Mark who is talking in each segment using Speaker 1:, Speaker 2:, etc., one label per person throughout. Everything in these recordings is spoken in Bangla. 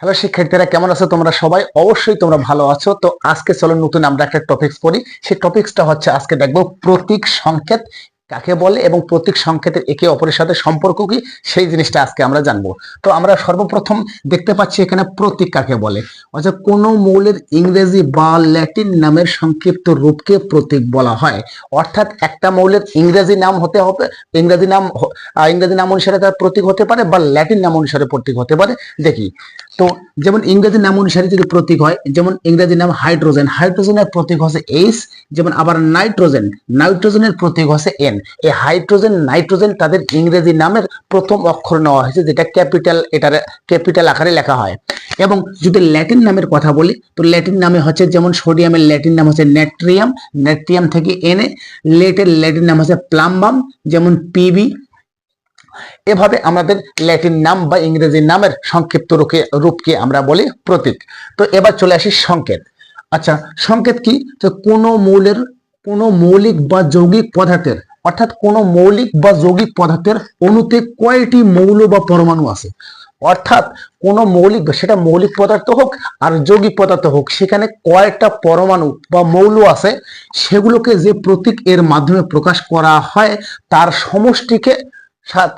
Speaker 1: হ্যালো শিক্ষার্থীরা, কেমন আছো? তোমরা সবাই? অবশ্যই তোমরা ভালো আছো। তো আজকে চলো নতুন আমরা একটা টপিক্স পড়ি। সেই টপিক্সটা হচ্ছে আজকে দেখব প্রতীক সংকেত কাকে বলে এবং প্রতীক সংকেতের একে অপরের সাথে সম্পর্ক কি? সেই জিনিসটা আজকে আমরা জানব। তো আমরা সর্বপ্রথম দেখতে পাচ্ছি এখানে প্রতীক কাকে বলে? অর্থাৎ কোনো মৌলের ইংরেজি বা ল্যাটিন নামের সংক্ষিপ্ত রূপকে প্রতীক বলা হয়। অর্থাৎ একটা মৌলের ইংরেজি নাম হতে হবে, ইংরেজি নাম ইংরেজি নাম অনুসারে তার প্রতীক হতে পারে বা ল্যাটিন নাম অনুসারে প্রতীক হতে পারে। দেখি, তো যেমন ইংরেজি নাম অনুসারে যদি প্রতীক হয়, যেমন ইংরেজি নাম হাইড্রোজেন, হাইড্রোজেনের প্রতীক হচ্ছে এইচ যেমন আবার নাইট্রোজেন, নাইট্রোজেনের প্রতীক হচ্ছে এন এই হাইড্রোজেন, নাইট্রোজেন তাদের ইংরেজি নামের প্রথম অক্ষর নেওয়া হয়েছে, যেটা ক্যাপিটাল, এটার ক্যাপিটাল আকারে লেখা হয়। এবং যদি ল্যাটিন নামের কথা বলি, তো ল্যাটিন নামে হচ্ছে যেমন সোডিয়ামের ল্যাটিন নাম হচ্ছে নেট্রিয়াম নেট্রিয়াম থেকে এনে লেটের ল্যাটিন নাম হচ্ছে প্লাম্বাম, যেমন পিবি এভাবে আমাদের ল্যাটিন নাম বা ইংরেজি নামের সংক্ষিপ্ত রূপে রূপকে আমরা বলি প্রতীক। তো এবার চলে আসি সংকেত। আচ্ছা সংকেত কি? তো কোনো মৌলের, কোনো মৌলিক বা যৌগিক পদার্থের অর্থাৎ কোনো মৌলিক বা যৌগিক পদার্থের অণুতে কয়টি মৌল বা পরমাণু আছে? অর্থাৎ কোনো মৌলিক, সেটা মৌলিক পদার্থ হোক আর যৌগিক পদার্থ হোক, সেখানে কয়টা পরমাণু বা মৌল আছে, সেগুলোকে যে প্রতীক এর মাধ্যমে প্রকাশ করা হয়, তার সমষ্টিকে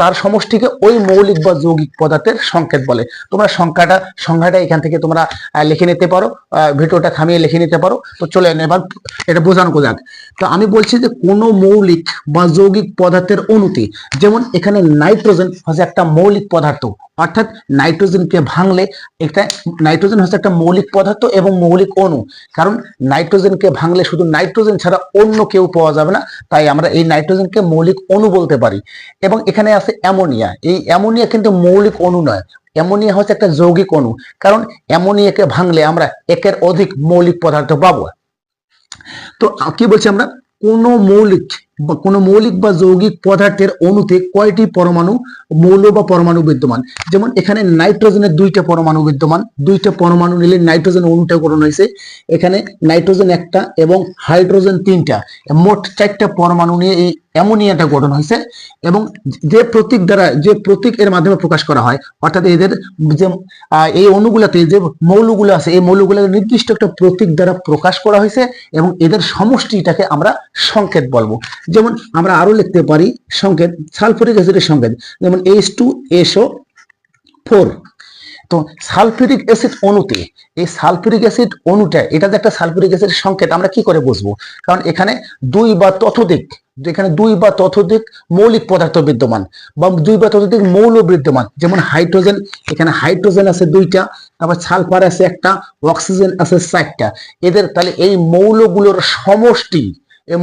Speaker 1: তার সমষ্টিকে ওই মৌলিক বা যৌগিক পদার্থের সংকেত বলে। তোমরা সংখ্যাটা সংখ্যাটা এখান থেকে তোমরা লিখে নিতে পারো ভিডিওটা থামিয়ে লিখে নিতে পারো। তো চলে এবার, এটা বোঝানো যাক। তো আমি বলছি যে কোনো মৌলিক বা যৌগিক পদার্থের অণুতে যেমন এখানে নাইট্রোজেন হচ্ছে একটা মৌলিক পদার্থ, অর্থাৎ নাইট্রোজেনকে ভাঙলে এটা নাইট্রোজেন হচ্ছে একটা মৌলিক পদার্থ এবং মৌলিক অণু, কারণ নাইট্রোজেনকে ভাঙলে শুধু নাইট্রোজেন ছাড়া অন্য কেউ পাওয়া যাবে না, তাই আমরা এই নাইট্রোজেনকে মৌলিক অণু বলতে পারি। এবং এখানে আছে অ্যামোনিয়া, এই অ্যামোনিয়া কিন্তু মৌলিক অণু নয়, অ্যামোনিয়া হচ্ছে একটা যৌগিক অণু, কারণ অ্যামোনিয়াকে ভাঙলে আমরা একের অধিক মৌলিক পদার্থ পাবো। তো কি বলছি আমরা? কোন মৌলিক কোন মৌলিক বা যৌগিক পদার্থের অণুতে কয়টি পরমাণু মৌল বা পরমাণু বিদ্যমান? যেমন এখানে নাইট্রোজেনের দুইটা পরমাণু বিদ্যমান। দুইটা পরমাণু নিলে নাইট্রোজেন অণুটা গঠন হয়েছে। এখানে নাইট্রোজেন একটা এবং হাইড্রোজেন তিনটা। মোট চারটা পরমাণু নিয়ে এই অ্যামোনিয়াটা গঠন হয়েছে এবং যে প্রতীক দ্বারা, যে প্রতীক এর মাধ্যমে প্রকাশ করা হয়, অর্থাৎ এদের যে এই অণুগুলাতে যে মৌলগুলো আছে, এই মৌলগুলো নির্দিষ্ট একটা প্রতীক দ্বারা প্রকাশ করা হয়েছে এবং এদের সমষ্টিটাকে আমরা সংকেত বলব। যেমন আমরা আরও লিখতে পারি সংকেত সালফুরিক অ্যাসিডের সংকেত, যেমন এইচ টু এসও ফোর তো সালফিউরিক অ্যাসিড অণুতে, এই সালফিউরিক অ্যাসিড অণুটা এটা যে একটা সালফিউরিক অ্যাসিড সংকেত আমরা কি করে বুঝব? কারণ এখানে দুই বা ততোধিক, এখানে দুই বা ততোধিক মৌলিক পদার্থ বিদ্যমান বা দুই বা ততোধিক মৌল বিদ্যমান, যেমন হাইড্রোজেন, এখানে হাইড্রোজেন আছে দুইটা, তারপর সালফার আছে একটা, অক্সিজেন আছে চারটা। এদের তাহলে এই মৌলগুলোর সমষ্টি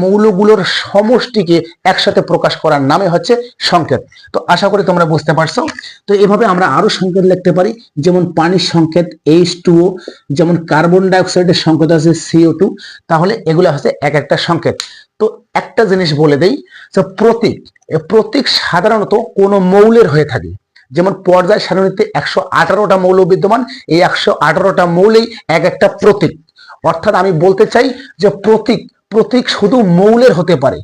Speaker 1: মৌলগুলোর সমষ্টিকে একসাথে প্রকাশ করার নামে হচ্ছে সংকেত। তো আশা করি তোমরা বুঝতে পারছ। তো এভাবে আমরা আরও সংকেত লিখতে পারি, যেমন পানির সংকেত এইচ টু যেমন কার্বন ডাইঅক্সাইডের সংকেত আছে সিও টু তাহলে এগুলো হচ্ছে এক একটা সংকেত। তো একটা জিনিস বলে দেই, যে প্রতীক প্রতীক সাধারণত কোনো মৌলের হয়ে থাকে। যেমন পর্যায় সারণীতে একশো আঠারোটা মৌল বিদ্যমান, এই একশো আঠারোটা মৌলেই এক একটা প্রতীক। অর্থাৎ আমি বলতে চাই যে প্রতীক প্রতীক শুধু মৌলের হতে পারে,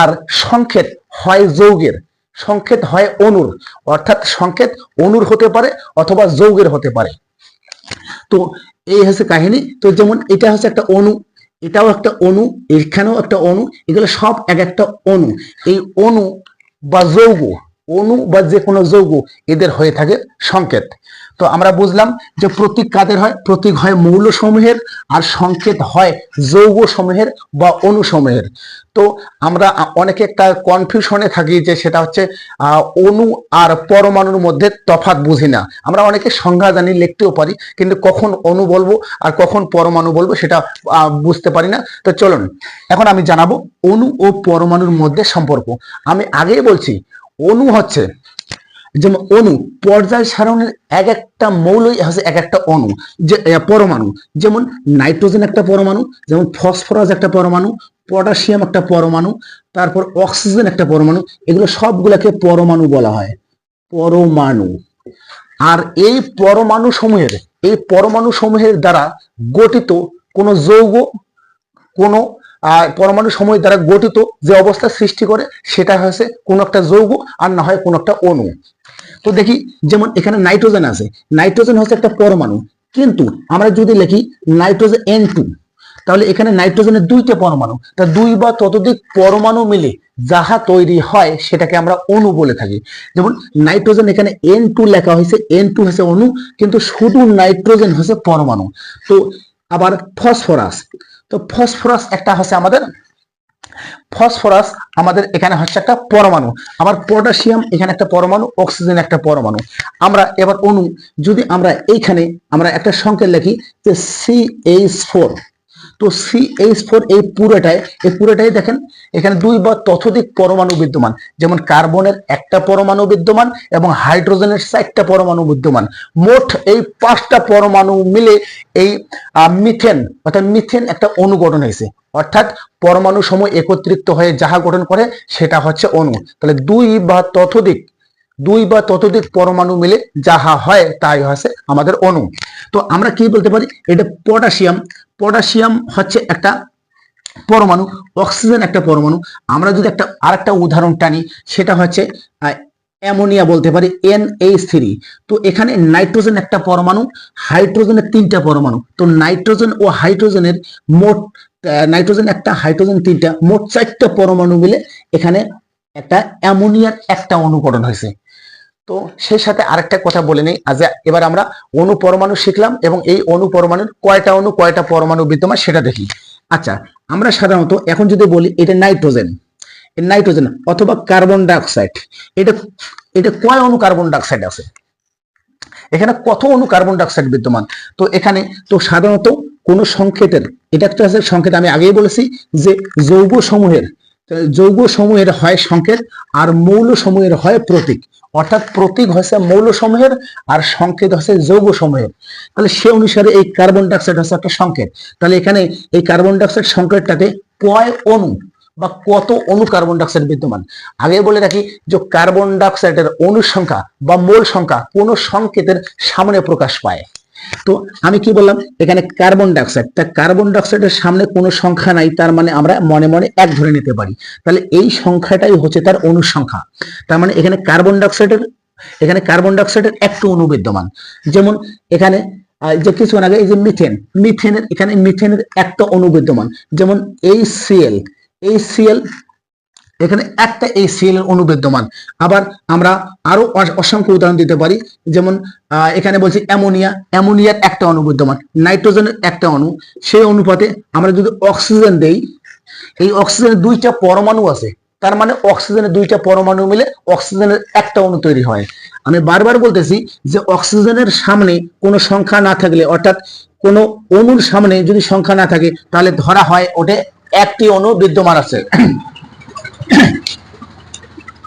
Speaker 1: আর সংকেত হয় যৌগের। সংকেত হয় অনুর, অর্থাৎ সংকেত অনুর হতে পারে অথবা যৌগের হতে পারে। তো এই হচ্ছে কাহিনী। তো যেমন এটা হচ্ছে একটা অনু, এটাও একটা অনু, এখানেও একটা অনু, এগুলো সব এক একটা অনু। এই অনু বা যৌগ অণু বা যে কোনো যৌগ এদের হয়ে থাকে সংকেত। তো আমরা বুঝলাম যে প্রতীক কাদের হয়? প্রতীক হয় মৌল সমূহের আর সংকেত হয় যৌগ সমূহের বা অণু সমূহের তো আমরা অনেকে একটা কনফিউশনে থাকি যে সেটা হচ্ছে অণু আর পরমাণুর মধ্যে তফাৎ বুঝি না। আমরা অনেকে সংজ্ঞা জানি, লিখতেও পারি, কিন্তু কখন অণু বলব আর কখন পরমাণু বলব সেটা বুঝতে পারি না। তো চলুন, এখন আমি জানাব অণু ও পরমাণুর মধ্যে সম্পর্ক। আমি আগেই বলছি অণু হচ্ছে, যেমন অণু পর্যায় সারণের এক একটা মৌলই হচ্ছে এক একটা অণু যে পরমাণু। যেমন নাইট্রোজেন একটা পরমাণু, যেমন ফসফরাস একটা পরমাণু, পটাশিয়াম একটা পরমাণু, তারপর অক্সিজেন একটা পরমাণু, এগুলো সবগুলোকে পরমাণু বলা হয়। পরমাণু। আর এই পরমাণু সমূহের, এই পরমাণু সমূহের দ্বারা গঠিত কোনো যৌগ, কোন আহ, পরমাণু সময় দ্বারা গঠিত যে অবস্থা সৃষ্টি করে সেটা হচ্ছে কোনো একটা যৌগ আর না হয় কোনো একটা অণু। তো দেখি যেমন এখানে নাইট্রোজেন আছে। নাইট্রোজেন হচ্ছে একটা পরমাণু। কিন্তু আমরা যদি লিখি নাইট্রোজেন এন টু তাহলে এখানে নাইট্রোজেনের দুইটা পরমাণু। তা দুই বা ততোধিক পরমাণু মিলে যাহা তৈরি হয় সেটাকে আমরা অণু বলে থাকি। যেমন নাইট্রোজেন এখানে এন টু লেখা হয়েছে। এন টু হচ্ছে অণু কিন্তু শুধু নাইট্রোজেন হচ্ছে পরমাণু। তো আবার ফসফরাস। তো ফসফরাস একটা হচ্ছে আমাদের ফসফরাস আমাদের এখানে হচ্ছে একটা পরমাণু। আমার পটাশিয়াম এখানে একটা পরমাণু, অক্সিজেন একটা পরমাণু। আমরা এবার অনু, যদি আমরা এইখানে আমরা একটা সংকেত লিখি যে সি এইচ ফোর তো সি এইচ ফোর এই পুরোটাই এই পুরোটাই দেখেন, এখানে দুই বা ততোধিক পরমাণু বিদ্যমান, যেমন কার্বনের একটা পরমাণু বিদ্যমান এবং হাইড্রোজেনের চারটা পরমাণু বিদ্যমান। মোট এই পাঁচটা পরমাণু মিলে এই মিথেন, অর্থাৎ মিথেন একটা অণু গঠন হয়েছে। অর্থাৎ পরমাণু সময় একত্রিত হয়ে যাহা গঠন করে, সেটা হচ্ছে অণু। তাহলে দুই বা ততোধিক দুই বা ততোধিক পরমাণু মিলে যাহা হয় তাই হচ্ছে আমাদের অণু। তো আমরা কি বলতে পারি? এটা পটাশিয়াম। পটাশিয়াম হচ্ছে একটা পরমাণু, অক্সিজেন একটা পরমাণু। আমরা যদি একটা আরেকটা উদাহরণ টানি, সেটা হচ্ছে অ্যামোনিয়া বলতে পারি এন এইচ থ্রি। তো এখানে নাইট্রোজেন একটা পরমাণু, হাইড্রোজেনের তিনটা পরমাণু। তো নাইট্রোজেন ও হাইড্রোজেনের মোট নাইট্রোজেন একটা, হাইড্রোজেন তিনটা, মোট চারটা পরমাণু মিলে এখানে একটা অ্যামোনিয়ার একটা অনুকরণ হয়েছে। তো সেই সাথে আরেকটা কথা বলে নেই। আজ এবার আমরা অণু পরমাণু শিখলাম এবং এই অণু পরমাণুর কয়টা অণু, কয়টা পরমাণু বিদ্যমান সেটা দেখি। আচ্ছা আমরা সাধারণত এখন যদি বলি এটা নাইট্রোজেন। নাইট্রোজেন অথবা কার্বন ডাইঅক্সাইড, এটা এটা কয় অণু কার্বন ডাইঅক্সাইড আছে? এখানে কত অণু কার্বন ডাইঅক্সাইড বিদ্যমান? তো এখানে, তো সাধারণত কোন সংকেতের, এটা একটা সংকেত আমি আগেই বলেছি যে যৌগ সমূহের যৌগ সমূহের হয় সংকেত আর মৌল সমূহের হয় প্রতীক। অর্থাৎ প্রতীক হচ্ছে মৌল সমূহের আর সংকেত হচ্ছে যৌগ সমূহের। তাহলে সে অনুসারে এই কার্বন ডাইঅক্সাইড হচ্ছে একটা সংকেত। তাহলে এখানে এই কার্বন ডাইঅক্সাইড সংকেতটাতে কয় অণু বা কত অণু কার্বন ডাইঅক্সাইড বিদ্যমান? আগে বলে রাখি যে কার্বন ডাইঅক্সাইডের অণু সংখ্যা বা মোল সংখ্যা কোন সংকেতের সামনে প্রকাশ পায়। তো আমি কি বললাম? এখানে কার্বন ডাইঅক্সাইড তা কার্বন ডাইঅক্সাইডের সামনে কোনো সংখ্যা নাই, তার মানে আমরা মনে মনে এক ধরে নিতে পারি। তাহলে এই সংখ্যাটাই হচ্ছে তার অণু সংখ্যা তার মানে এখানে কার্বন ডাইঅক্সাইডের এখানে কার্বন ডাইঅক্সাইডের একটা অণু বিদ্যমান যেমন এখানে যে কিছুক্ষণ আগে এই যে মিথেন মিথেনের এখানে মিথেনের একটা অণু বিদ্যমান যেমন এই সিএল এই সিএল এখানে একটা এই সিএল এর অণু বিদ্যমান আবার আমরা আরও অসংখ্য উদাহরণ দিতে পারি। যেমন এখানে বলছি অ্যামোনিয়া। অ্যামোনিয়ার একটা অণু বিদ্যমান। নাইট্রোজেনের একটা অণু। সেই অনুপাতে আমরা যদি অক্সিজেন দেই, এই অক্সিজেনের দুইটা পরমাণু আছে। তার মানে অক্সিজেনের দুইটা পরমাণু মিলে অক্সিজেনের একটা অণু তৈরি হয়। আমি বারবার বলতেছি যে অক্সিজেনের সামনে কোনো সংখ্যা না থাকলে, অর্থাৎ কোনো অণুর সামনে যদি সংখ্যা না থাকে, তাহলে ধরা হয় ওটা একটি অণু বিদ্যমান আছে।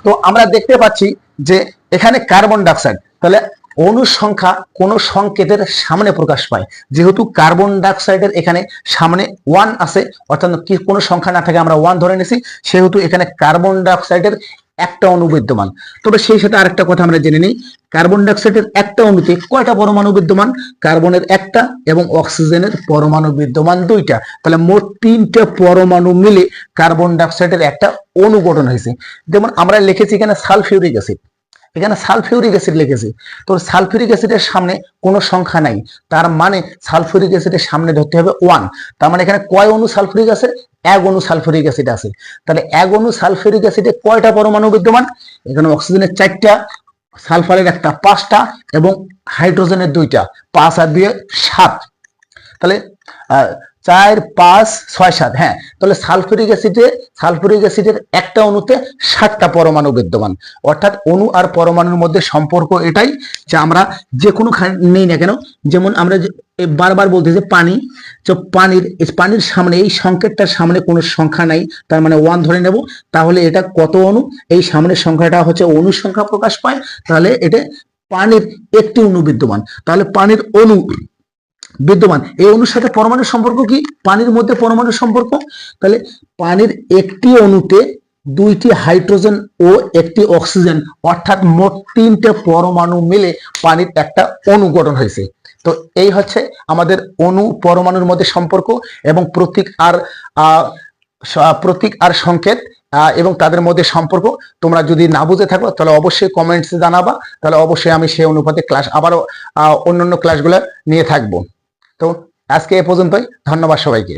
Speaker 1: তো আমরা দেখতে পাচ্ছি যে এখানে কার্বন ডাইঅক্সাইড, তাহলে অনুসংখ্যা কোন সংকেতের সামনে প্রকাশ পায়। যেহেতু কার্বন ডাইঅক্সাইডের এখানে সামনে ওয়ান আছে, অর্থাৎ কি কোনো সংখ্যা না থাকে, আমরা ওয়ান ধরে নিছি, সেহেতু এখানে কার্বন ডাইঅক্সাইডের একটা অণু বিদ্যমান। তবে সেই সাথে আরেকটা কথা আমরা জেনে নিই কার্বন ডাইঅক্সাইডের একটা অণুতে কয়টা পরমাণু বিদ্যমান? কার্বনের একটা এবং অক্সিজেনের পরমাণু বিদ্যমান দুইটা। তাহলে মোট তিনটা পরমাণু মিলে কার্বন ডাইঅক্সাইডের একটা অণু গঠন হয়েছে। যেমন আমরা লিখেছি এখানে সালফিউরিক অ্যাসিড এখানে সালফিউরিক অ্যাসিড লিখেছি। তো সালফিউরিক অ্যাসিডের সামনে কোনো সংখ্যা নাই। তার মানে সালফিউরিক অ্যাসিডের সামনে ধরতে হবে ওয়ান তার মানে এখানে কয় অণু সালফিউরিক আছে এক অণু সালফিউরিক অ্যাসিড আছে। তাহলে এক সালফেরিক অ্যাসিডে কয়টা পরমাণু বিদ্যমান? এখানে অক্সিজেনের চারটা, সালফারের একটা পাঁচটা এবং হাইড্রোজেনের দুইটা, পাঁচ আর দুই সাত। তাহলে চার, পাঁচ, ছয়, সাত হ্যাঁ। তাহলে সালফুরিক অ্যাসিডে, সালফুরিক অ্যাসিডের একটা অণুতে সাতটা পরমাণু বিদ্যমান। অর্থাৎ অণু আর পরমাণুর মধ্যে সম্পর্ক এটাই যে আমরা যে কোনো নেই না কেন, যেমন আমরা বারবার বলতে যে পানি, তো পানির পানির সামনে, এই সংকেতটার সামনে কোনো সংখ্যা নাই, তার মানে ওয়ান ধরে নেব, তাহলে এটা কত অণু? এই সামনের সংখ্যাটা হচ্ছে অণু সংখ্যা প্রকাশ পায়, তাহলে এটা পানির একটি অণু বিদ্যমান। তাহলে পানির অণু বিদ্যমান। এই অণুর সাথে পরমাণুর সম্পর্ক কি? পানির মধ্যে পরমাণুর সম্পর্ক। তাহলে পানির একটি অণুতে দুইটি হাইড্রোজেন ও একটি অক্সিজেন, অর্থাৎ মোট তিনটে পরমাণু মিলে পানির একটা অণু গঠন হয়েছে। তো এই হচ্ছে আমাদের অণু পরমাণুর মধ্যে সম্পর্ক এবং প্রতীক আর প্রতীক আর সংকেত এবং তাদের মধ্যে সম্পর্ক। তোমরা যদি না বুঝে থাকো, তাহলে অবশ্যই কমেন্টসে জানাবা। তাহলে অবশ্যই আমি সেই অনুপাতে ক্লাস আবারও অন্যান্য ক্লাসগুলো নিয়ে থাকব। তো আজকে এ পর্যন্তই ধন্যবাদ সবাইকে।